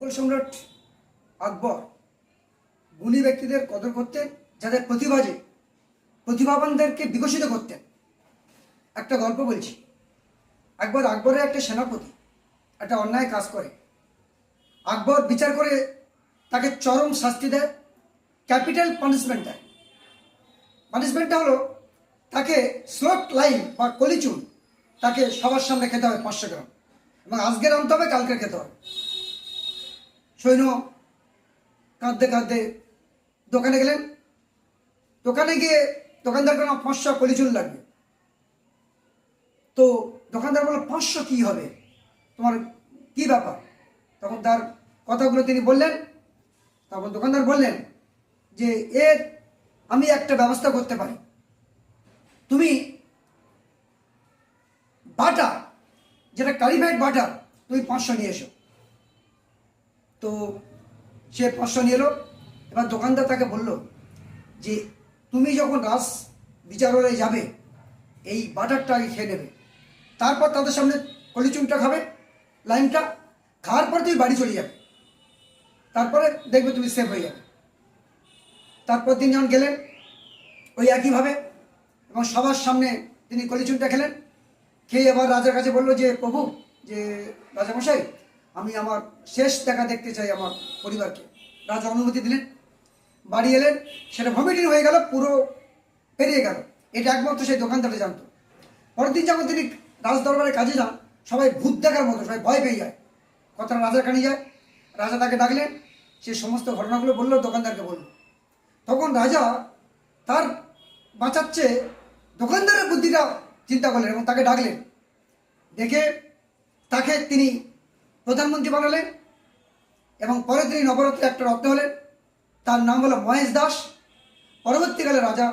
মুঘল সম্রাট আকবর গুণী ব্যক্তিদের কদর করতেন, যাদের প্রতিভা যে, প্রতিভাবানদেরকে বিকশিত করতেন। একটা গল্প বলছি। একবার আকবরের একটা সেনাপতি একটা অন্যায় কাজ করে। আকবর বিচার করে তাকে চরম শাস্তি দেয়, ক্যাপিটাল পানিশমেন্ট দেয়। পানিশমেন্টটা হলো তাকে স্লোট লাইন বা কলিচুন তাকে সবার সামনে খেতে হবে পাঁচশো গ্রাম। এবং আজকের আনতে হবে কালকে খেতে হবে সৈন্য কাঁদতে কাঁদতে দোকানে গেলেন। দোকানে গিয়ে দোকানদার কোনো পাঁচশো কলিচুল লাগবে। তো দোকানদার বলল, পাঁচশো কী হবে? তোমার কি ব্যাপার? তখন তার কথাগুলো তিনি বললেন। তখন দোকানদার বললেন যে এর আমি একটা ব্যবস্থা করতে পারি। তুমি বাটা যেটা কালিফাইড বাটা তুমি পাঁচশো নিয়ে এসো। তো সে পাঁচশো নিয়ে এলো। এবার দোকানদার তাকে বলল যে, তুমি যখন রাস বিচারালয়ে যাবে, এই বাটারটা আগে খেয়ে নেবে। তারপর তাদের সামনে কলিচুনটা খাবে, লাইনটা খাওয়ার পর তুমি বাড়ি চলে যাবে। তারপরে দেখবে তুমি সেফ হয়ে যাবে। তারপর দিন যখন গেলেন, ওই একইভাবে এবং সবার সামনে তিনি কলিচুনটা খেলেন। খেয়ে এবার রাজার কাছে বলল যে, প্রভু, যে রাজামশাই আমি আমার শেষ দেখা দেখতে চাই আমার পরিবারকে। রাজা অনুমতি দিলেন, বাড়ি এলেন, সেটা ভমিটিং হয়ে গেল, পুরো পেরিয়ে গেল। এটা একমাত্র সেই দোকানদারে জানতো। পরের দিন যখন তিনি রাজ দরবারে কাজে যান, সবাই ভূত দেখার মতো, সবাই ভয় পেয়ে যায়। কথাটা রাজার কানে যায়। রাজা তাকে ডাকলেন, সে সমস্ত ঘটনাগুলো বলল, দোকানদারকে বলল। তখন রাজা তার বাঁচাচ্ছে দোকানদারের বুদ্ধিটা চিন্তা করলেন এবং তাকে ডাকলেন। ডেকে তাকে তিনি প্রধানমন্ত্রী বানালেন এবং পরে তিনি নবরত্নে একটা রত্ন হলেন। তার নাম হলো মহেশ দাস। পরবর্তীকালে রাজা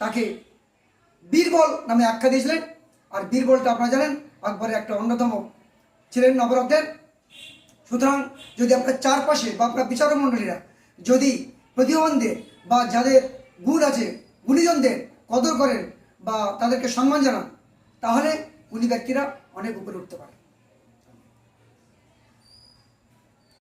তাকে বীরবল নামে আখ্যা দিয়েছিলেন। আর বীরবলটা আপনারা জানেন, আকবরের একটা অন্যতম ছিলেন নবরত্নের। সুতরাং যদি আপনার চারপাশে বা আপনার বিচারক মণ্ডলীরা যদি প্রতিভাবানদের বা যাদের গুণ আছে, গুণীজনদের কদর করেন বা তাদেরকে সম্মান জানান, তাহলে উনি ব্যক্তিরা অনেক উপরে উঠতে পারে